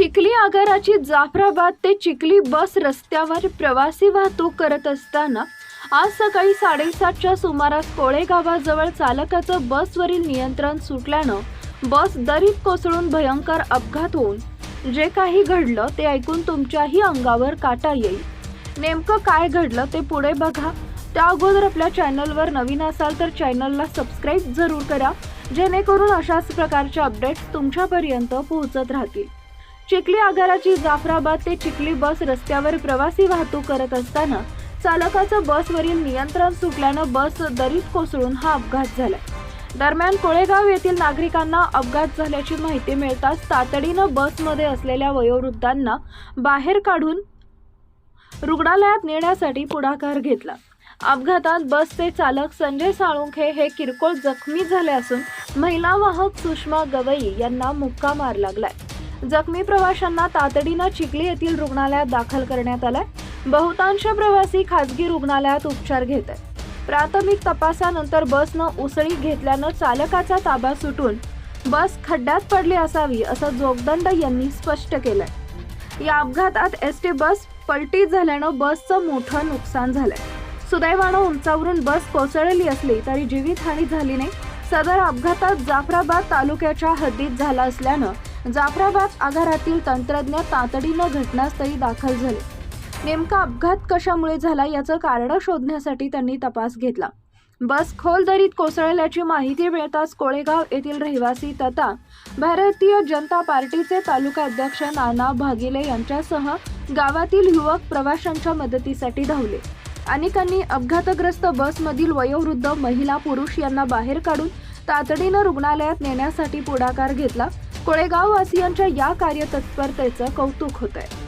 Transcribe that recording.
चिखली आगाराची जाफराबाद ते चिखली बस रस्त्यावर प्रवासी वाहतूक करत असताना आज सकाळी साडेसातच्या सुमारास कोळेगावाजवळ चालकाचं बसवरील नियंत्रण सुटल्यानं बस दरीत कोसळून भयंकर अपघात होऊन जे काही घडलं ते ऐकून तुमच्याही अंगावर काटा येईल. नेमकं काय घडलं ते पुढे बघा. त्या अगोदर आपल्या चॅनलवर नवीन असाल तर चॅनलला सबस्क्राईब जरूर करा जेणेकरून अशाच प्रकारचे अपडेट्स तुमच्यापर्यंत पोहोचत राहतील. चिखली आगाराची जाफराबाद ते चिखली बस रस्त्यावर प्रवासी वाहतूक करत असताना चालकाचं बसवरील नियंत्रण सुटल्यानं बस दरीत कोसळून हा अपघात झाला. दरम्यान कोळेगाव येथील नागरिकांना अपघात झाल्याची माहिती मिळताच तातडीनं बसमध्ये असलेल्या वयोवृद्धांना बाहेर काढून रुग्णालयात नेण्यासाठी पुढाकार घेतला. अपघातात बसचे चालक संजय साळुंखे हे किरकोळ जखमी झाले असून महिला वाहक सुषमा गवई यांना मुक्का मार लागलाय. जखमी प्रवाशांना तातडीनं चिखली येथील रुग्णालयात दाखल करण्यात आलाय. बहुतांश प्रवासी खासगी रुग्णालयात उपचार घेत आहेत प्राथमिक तपासानंतर बसनं उसळी घेतल्यानं चालकाचा ताबा सुटून बस खड्ड्यात पडली असावी असं जोगदंड यांनी स्पष्ट केलंय. या अपघातात एस टी बस पलटी झाल्यानं बसचं मोठं नुकसान झालंय. सुदैवानं उंचावरून बस कोसळली असली तरी जीवितहानी झाली नाही. सदर अपघातात जाफराबाद तालुक्याच्या हद्दीत झाला असल्यानं जाफराबाद आगारातील तंत्रज्ञ तातडीनं घटनास्थळी दाखल झाले. नेमका अपघात कशामुळे झाला याचं कारण शोधण्यासाठी त्यांनी तपास घेतला. बस खोल दरीत कोसळल्याची माहिती मिळताच कोळेगाव येथील रहिवासी तथा भारतीय जनता पार्टीचे तालुका अध्यक्ष नाना भागिले यांच्यासह गावातील युवक प्रवाशांच्या मदतीसाठी धावले. अनेकांनी अपघातग्रस्त बसमधील वयोवृद्ध महिला पुरुष यांना बाहेर काढून तातडीनं रुग्णालयात नेण्यासाठी पुढाकार घेतला. कोळेगाव वासियांच्या या कार्यतत्परतेचं कौतुक होत आहे